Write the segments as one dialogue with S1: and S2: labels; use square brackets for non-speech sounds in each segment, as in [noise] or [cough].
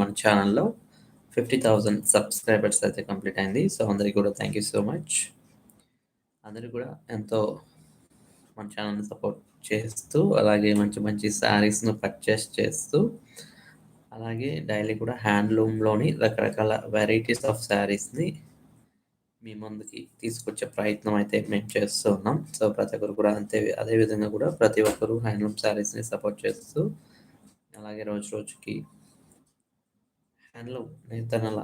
S1: మన ఛానల్లో fifty thousand subscribers అయితే కంప్లీట్ అయింది. సో అందరికీ కూడా థ్యాంక్ యూ సో మచ్ అందరికీ కూడా ఎంతో మన ఛానల్ని సపోర్ట్ చేస్తూ అలాగే మంచి మంచి శారీస్ను పర్చేస్ చేస్తూ అలాగే డైలీ కూడా హ్యాండ్లూమ్లోని రకరకాల వెరైటీస్ ఆఫ్ శారీస్ని మీ ముందుకి తీసుకొచ్చే ప్రయత్నం అయితే మేము చేస్తూ ఉన్నాం. సో ప్రతి ఒక్కరు కూడా అంతే అదే విధంగా కూడా ప్రతి ఒక్కరు హ్యాండ్లూమ్ శారీస్ని సపోర్ట్ చేస్తూ అలాగే రోజు రోజుకి హ్యాండ్లూమ్ నేతనల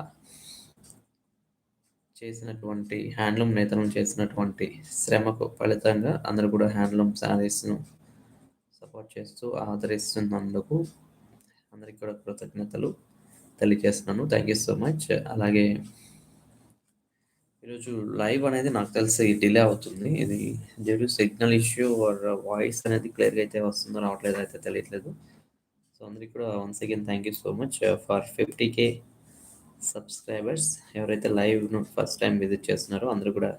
S1: చేసినటువంటి హ్యాండ్లూమ్ నేతనం చేసినటువంటి శ్రమకు ఫలితంగా అందరూ కూడా హ్యాండ్లూమ్ శారీస్ను సపోర్ట్ చేస్తూ ఆదరిస్తున్నందుకు అందరికీ కూడా కృతజ్ఞతలు తెలియజేస్తున్నాను. థ్యాంక్ యూ సో మచ్ అలాగే ఈరోజు లైవ్ అనేది నాకు తెలిసి డిలే అవుతుంది. ఇది due signal issue or voice అనేది క్లియర్గా అయితే వస్తుందో రావట్లేదు అయితే తెలియట్లేదు. సో అందరికి కూడా once again thank you so much for fifty K subscribers ఎవరైతే లైవ్ను ఫస్ట్ టైం విజిట్ చేస్తున్నారో అందరూ కూడా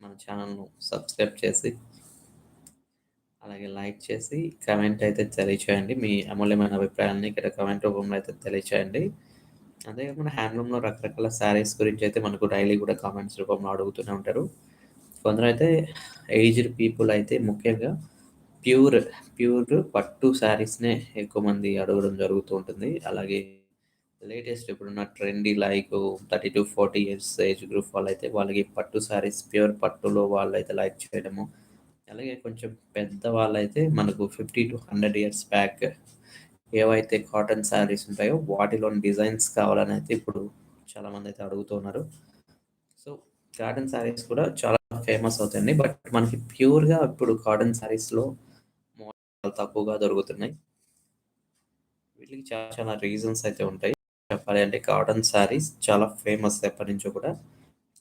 S1: మన ఛానల్ను సబ్స్క్రైబ్ చేసి అలాగే లైక్ చేసి కమెంట్ అయితే తెలియచేయండి. మీ అమూల్యమైన అభిప్రాయాన్ని ఇక్కడ కమెంట్ రూపంలో అయితే తెలియచేయండి. అంతేకాకుండా హ్యాండ్లూమ్లో రకరకాల శారీస్ గురించి అయితే మనకు డైలీ కూడా కామెంట్స్ రూపంలో అడుగుతూనే ఉంటారు. కొందరు అయితే ఏజ్డ్ పీపుల్ అయితే ముఖ్యంగా ప్యూర్ ప్యూర్ పట్టు శారీస్నే ఎక్కువ మంది అడగడం జరుగుతూ ఉంటుంది. అలాగే లేటెస్ట్ ఇప్పుడున్న trendy like thirty to forty years age group వాళ్ళు అయితే వాళ్ళకి పట్టు శారీస్ ప్యూర్ పట్టులో వాళ్ళు అయితే లైక్ చేయడము. అలాగే కొంచెం పెద్ద వాళ్ళైతే మనకు fifty to hundred years back ఏవైతే కాటన్ శారీస్ ఉంటాయో వాటిలోని డిజైన్స్ కావాలని అయితే ఇప్పుడు చాలామంది అయితే అడుగుతున్నారు సో కాటన్ శారీస్ కూడా చాలా ఫేమస్ అవుతాయండి. బట్ మనకి ప్యూర్గా ఇప్పుడు కాటన్ శారీస్లో చాలా తక్కువగా దొరుకుతున్నాయి. వీటికి చాలా చాలా రీజన్స్ అయితే ఉంటాయి. చెప్పాలి అంటే కాటన్ శారీస్ చాలా ఫేమస్ ఎప్పటి నుంచో కూడా.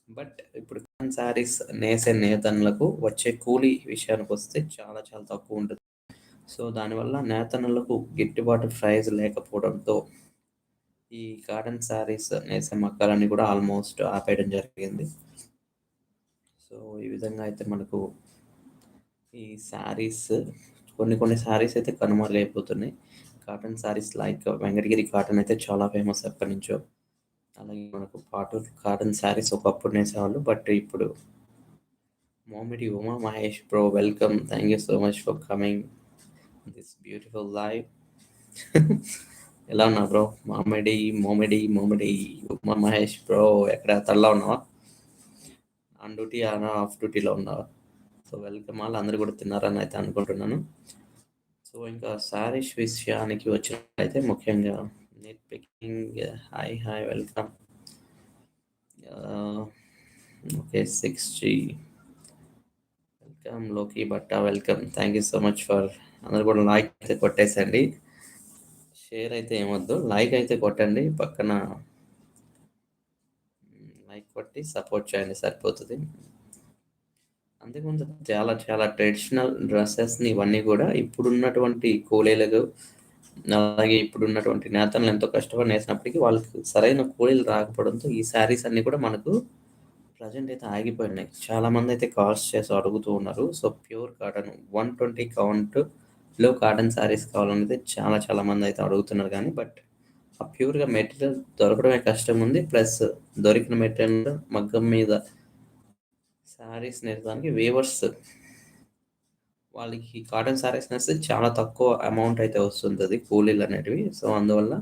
S1: బట్ ఇప్పుడు కాటన్ శారీస్ నేసే నేతన్లకు వచ్చే కూలీ విషయానికి వస్తే చాలా చాలా తక్కువ ఉంటుంది. సో దానివల్ల నేతనులకు గిట్టుబాటు ప్రైజ్ లేకపోవడంతో ఈ కాటన్ శారీస్ నేసే మక్కలన్నీ కూడా ఆల్మోస్ట్ ఆపేయడం జరిగింది. సో ఈ విధంగా అయితే మనకు ఈ శారీస్ కొన్ని కొన్ని శారీస్ అయితే కనుమరుగైపోతున్నాయి cotton saris like Venkatagiri cotton అయితే చాలా ఫేమస్ ఎప్పటి నుంచో. అలాగే మనకు పాటు కాటన్ శారీస్ ఒకప్పుడు నేసేవాళ్ళు బట్ ఇప్పుడు Momidi Uma Mahesh bro welcome thank you so much for coming this beautiful live ఎలా ఉన్నా బ్రో మామిడి మోమిడి మోమిడి ఉమా మహేష్ బ్రో ఎక్కడ? తల్లా ఉన్నావా? ఆన్ డ్యూటీ ఆఫ్ డ్యూటీలో ఉన్నావా? So welcome all. అందరు కూడా తిన్నారని అయితే అనుకుంటున్నాను. సో ఇంకా శారీస్ విషయానికి వచ్చినట్లయితే ముఖ్యంగా net picking hi hi welcome okay six G వెల్కమ్లోకి Batta welcome thank you so much for అందరు కూడా లైక్ అయితే కొట్టేసండి. షేర్ అయితే ఏమొద్దు. లైక్ అయితే కొట్టండి. పక్కన లైక్ కొట్టి సపోర్ట్ చేయండి సరిపోతుంది. అంతేకాదు చాలా చాలా ట్రెడిషనల్ డ్రెస్సెస్ని ఇవన్నీ కూడా ఇప్పుడున్నటువంటి కూలీలకు అలాగే ఇప్పుడున్నటువంటి నేతలను ఎంతో కష్టపడి నేసినప్పటికీ వాళ్ళకి సరైన కూలీలు రాకపోవడంతో ఈ శారీస్ అన్నీ కూడా మనకు ప్రజెంట్ అయితే ఆగిపోయినాయి. చాలా మంది అయితే కాల్స్ చేసి అడుగుతూ ఉన్నారు. So pure cotton one twenty కౌంట్లో cotton saris కావాలనేది చాలా చాలా మంది అయితే అడుగుతున్నారు. కానీ బట్ ఆ ప్యూర్గా మెటీరియల్ దొరకడమే కష్టం ఉంది. ప్లస్ దొరికిన మెటీరియల్ మగ్గం మీద శారీస్ నేర్చడానికి వేవర్స్ వాళ్ళకి కాటన్ శారీస్ నేస్తే చాలా తక్కువ అమౌంట్ అయితే వస్తుంది కూలీలు అనేటివి. సో అందువల్ల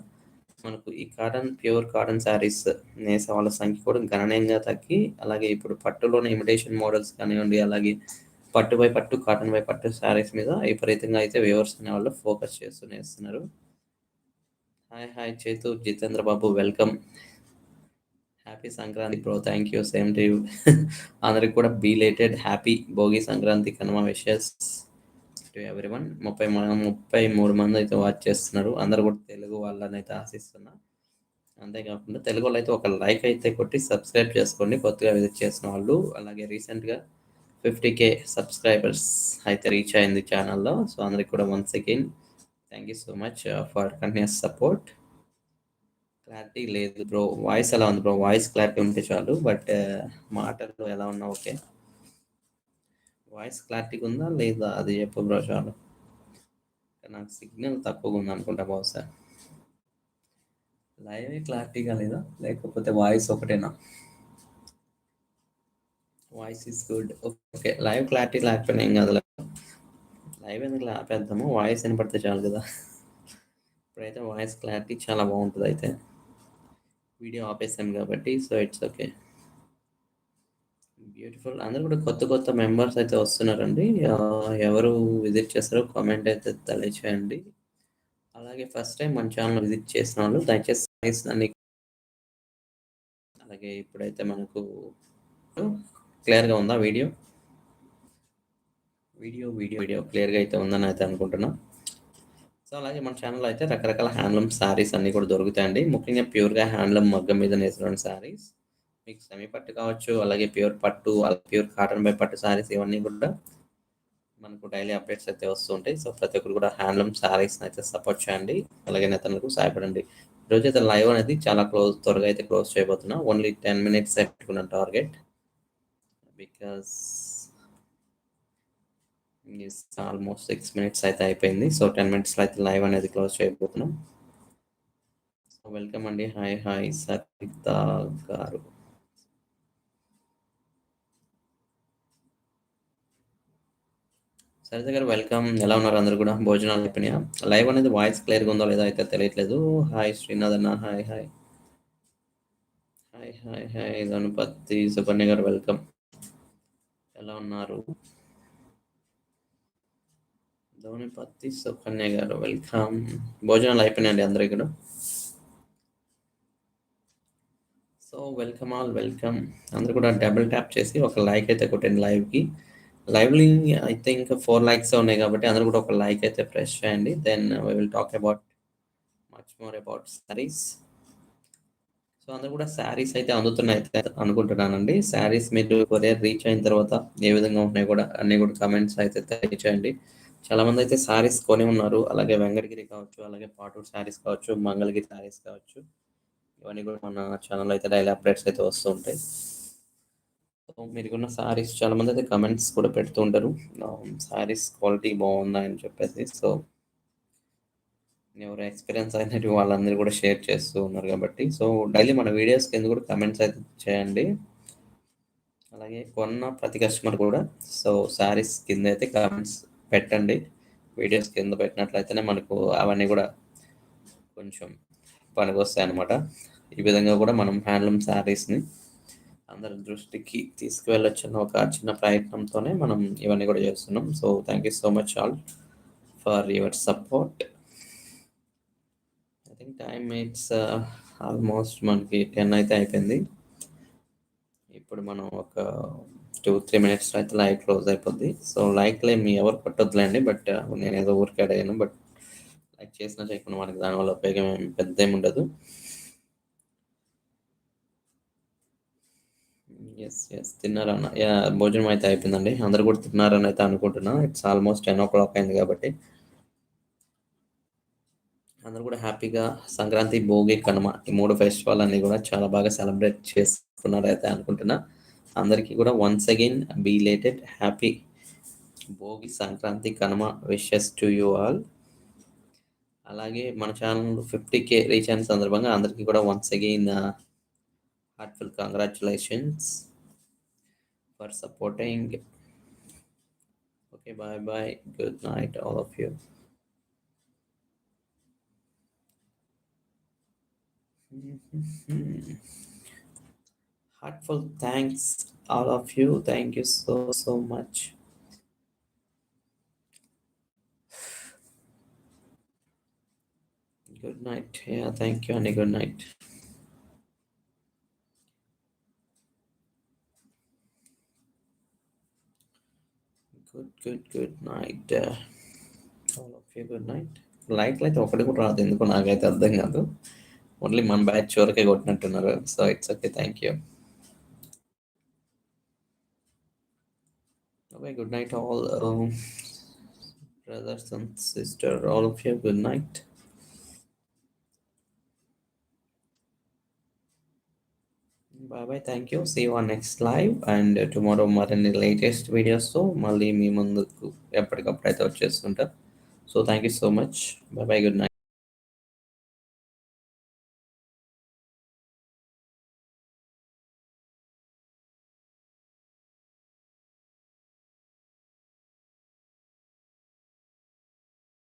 S1: మనకు ఈ కాటన్ ప్యూర్ కాటన్ శారీస్ నేసే వాళ్ళ సంఖ్య కూడా గణనీయంగా తగ్గి అలాగే ఇప్పుడు పట్టులోని ఇమిటేషన్ మోడల్స్ కానివ్వండి అలాగే పట్టు బై పట్టు కాటన్ బై పట్టు శారీస్ మీద విపరీతంగా అయితే వ్యూవర్స్ అనే వాళ్ళు ఫోకస్ చేస్తూ నేస్తున్నారు. హాయ్ హాయ్ చేతు Jitendra Babu welcome happy Sankranti bro thank you same to you అందరికి కూడా belated happy Bhogi Sankranti Kanuma wishes to everyone ముప్పై ముప్పై మూడు మంది అయితే వాచ్ చేస్తున్నారు. అందరు కూడా తెలుగు వాళ్ళని అయితే ఆశిస్తున్నా. అంతేకాకుండా తెలుగు వాళ్ళు అయితే ఒక లైక్ అయితే కొట్టి సబ్స్క్రైబ్ చేసుకోండి. కొత్తగా విజిట్ చేసిన వాళ్ళు. అలాగే రీసెంట్గా ఫిఫ్టీ కే సబ్స్క్రైబర్స్ అయితే రీచ్ అయింది ఛానల్లో సో అందరికి కూడా once again thank you so much for continuous support clarity లేదు బ్రో. వాయిస్ ఎలా ఉంది బ్రో. వాయిస్ క్లారిటీ ఉంటే చాలు బట్ మాటలు ఎలా ఉన్నా ఓకే. వాయిస్ క్లారిటీగా ఉందా లేదా అది చెప్పు బ్రో చాలు. నాకు సిగ్నల్ తక్కువగా ఉంది అనుకుంటా బహుశా. లైవ్ క్లారిటీగా లేదా లేకపోతే వాయిస్ ఒకటేనా? Voice is good. Okay live clarity లేకపోయినా ఏం కాదు లైవ్ ఎందుకు ఆపేద్దాము? వాయిస్ వినపడితే చాలు కదా. ఇప్పుడైతే వాయిస్ క్లారిటీ చాలా బాగుంటుంది అయితే. వీడియో ఆపేసాం కాబట్టి సో ఇట్స్ ఓకే బ్యూటిఫుల్ అందరు కూడా కొత్త కొత్త మెంబర్స్ అయితే వస్తున్నారండి. ఎవరు విజిట్ చేస్తారో కామెంట్ అయితే తెలియచేయండి. అలాగే ఫస్ట్ టైం మన ఛానల్ విజిట్ చేసిన వాళ్ళు దయచేసి size అన్ని అలాగే ఇప్పుడైతే మనకు క్లియర్గా ఉందా వీడియో? వీడియో వీడియో వీడియో క్లియర్గా అయితే ఉందని అయితే అనుకుంటున్నాను సో అలాగే మన ఛానల్లో అయితే రకరకాల హ్యాండ్లూమ్ శారీస్ అన్నీ కూడా దొరుకుతాయండి. ముఖ్యంగా ప్యూర్గా హ్యాండ్లూమ్ మగ్గం మీద నేసిన శారీస్ మీకు సెమీ పట్టు కావచ్చు అలాగే ప్యూర్ పట్టు అలాగే ప్యూర్ కాటన్ బై పట్టు శారీస్ ఇవన్నీ కూడా మనకు డైలీ అప్డేట్స్ అయితే వస్తుంటాయి సో ప్రతి ఒక్కరు కూడా హ్యాండ్లూమ్ శారీస్ అయితే సపోర్ట్ చేయండి. అలాగే నేతలకు సహాయపడండి. ఈరోజు అయితే లైవ్ అనేది చాలా క్లోజ్ త్వరగా అయితే క్లోజ్ చేయబోతున్నా. ఓన్లీ టెన్ మినిట్స్ పెట్టుకున్న target because almost six minutes అయితే అయిపోయింది. సో టెన్ మినిట్స్లో అయితే లైవ్ అనేది క్లోజ్ చేయబోతున్నాం. సో వెల్కమ్ అండి. Hi hi Saritha garu. Saritha గారు వెల్కమ్ ఎలా ఉన్నారు అందరు కూడా? భోజనాలు అయిపోయినాయా లైవ్ అనేది వాయిస్ క్లియర్గా ఉందో లేదో అయితే తెలియట్లేదు. హాయ్ శ్రీనాథ్ అన్న hi hi hi hi hi Dhanupathi Sukanya garu welcome ఎలా ఉన్నారు? ధోనిపత్తి సుకన్య గారు వెల్కమ్. భోజనాలు అయిపోయినాయండి అందరికి కూడా సో వెల్కమ్ ఆల్ వెల్కమ్. అందరు కూడా డబుల్ ట్యాప్ చేసి ఒక లైక్ అయితే కొట్టండి లైవ్కి. Lively I think four likes ఉన్నాయి కాబట్టి అందరు కూడా ఒక లైక్ అయితే ప్రెస్ చేయండి. Then we will talk about much more about saris so అందరు కూడా శారీస్ అయితే అందుతున్నాయి అయితే అనుకుంటున్నానండి. శారీస్ మీరు కొరియర్ రీచ్ అయిన తర్వాత ఏ విధంగా ఉన్నాయి కూడా అన్ని కూడా కమెంట్స్ అయితే తెలియచేయండి. చాలా మంది అయితే శారీస్ కొని ఉన్నారు. అలాగే వెంకటగిరి కావచ్చు అలాగే పాటూరు శారీస్ కావచ్చు మంగళగిరి శారీస్ కావచ్చు. ఇవన్నీ కూడా మన ఛానల్ అయితే డైలీ అప్డేట్స్ అయితే వస్తూ ఉంటాయి. సో మీరుకున్న శారీస్ చాలా మంది అయితే కమెంట్స్ కూడా పెడుతూ ఉంటారు. శారీస్ క్వాలిటీ బాగుందా? అని చెప్పేసి. సో ఎవరు ఎక్స్పీరియన్స్ అయినట్టు వాళ్ళందరూ కూడా షేర్ చేస్తూ ఉన్నారు కాబట్టి. సో డైలీ మన వీడియోస్ కింద కూడా కమెంట్స్ అయితే చేయండి. అలాగే కొన్న ప్రతి కస్టమర్ కూడా సో శారీస్ కింద అయితే కమెంట్స్ పెట్టండి. వీడియోస్ కింద పెట్టినట్లయితేనే మనకు అవన్నీ కూడా కొంచెం పనికి వస్తాయి ఈ విధంగా కూడా మనం హ్యాండ్లూమ్ శారీస్ని అందరి దృష్టికి తీసుకువెళ్ళొచ్చిన ఒక చిన్న ప్రయత్నంతోనే మనం ఇవన్నీ కూడా చేస్తున్నాం. So thank you so much all for your support I think time it's almost మనకి టెన్ అయితే అయిపోయింది. ఇప్పుడు మనం ఒక టూ త్రీ మినిట్స్ అయితే లైవ్ క్లోజ్ అయిపోద్ది. సో లైక్లో మీ ఎవరు పట్టొద్దులేండి బట్ uh, నేను ఏదో ఊరికే అడిగాను బట్ లైక్ చేసినా చేయకుండా మనకి దానివల్ల ఉపయోగం ఏమి పెద్ద ఏమి ఉండదు. ఎస్ ఎస్ తిన్నారన్న యా భోజనం అయితే అయిపోయిందండి. అందరు కూడా తిన్నారని అయితే అనుకుంటున్నా. It's almost ten o'clock అయింది కాబట్టి. అందరూ కూడా హ్యాపీగా సంక్రాంతి భోగి కనుమ ఈ మూడు ఫెస్టివల్ అన్ని కూడా చాలా బాగా సెలబ్రేట్ చేసుకున్నారు అయితే అనుకుంటున్నా. అందరికీ కూడా once again belated happy Bhogi Sankranti Kanuma wishes to you all అలాగే మన ఛానల్ ఫిఫ్టీ కే రీచ్ అయిన సందర్భంగా అందరికీ కూడా once again heartful congratulations for supporting okay bye bye good night all of you Heartful [laughs] thanks, all of you. Thank you so, so much. Good night. Yeah, thank you, Annie. Good night. Good, good, good night. Uh, all of you, good night. Like అయితే ఒకటి కూడా రాదు ఎందుకు నాకైతే అర్థం కాదు only మన batch వరకే కొట్టినట్టున్నారు so it's okay thank you okay good night all brothers and sister all of you good night bye bye thank you see one next live and tomorrow మరిన్ని లేటెస్ట్ వీడియోస్తో మళ్ళీ మీ ముందుకు ఎప్పటికప్పుడు అయితే వచ్చేస్తుంటా so thank you so much bye bye good night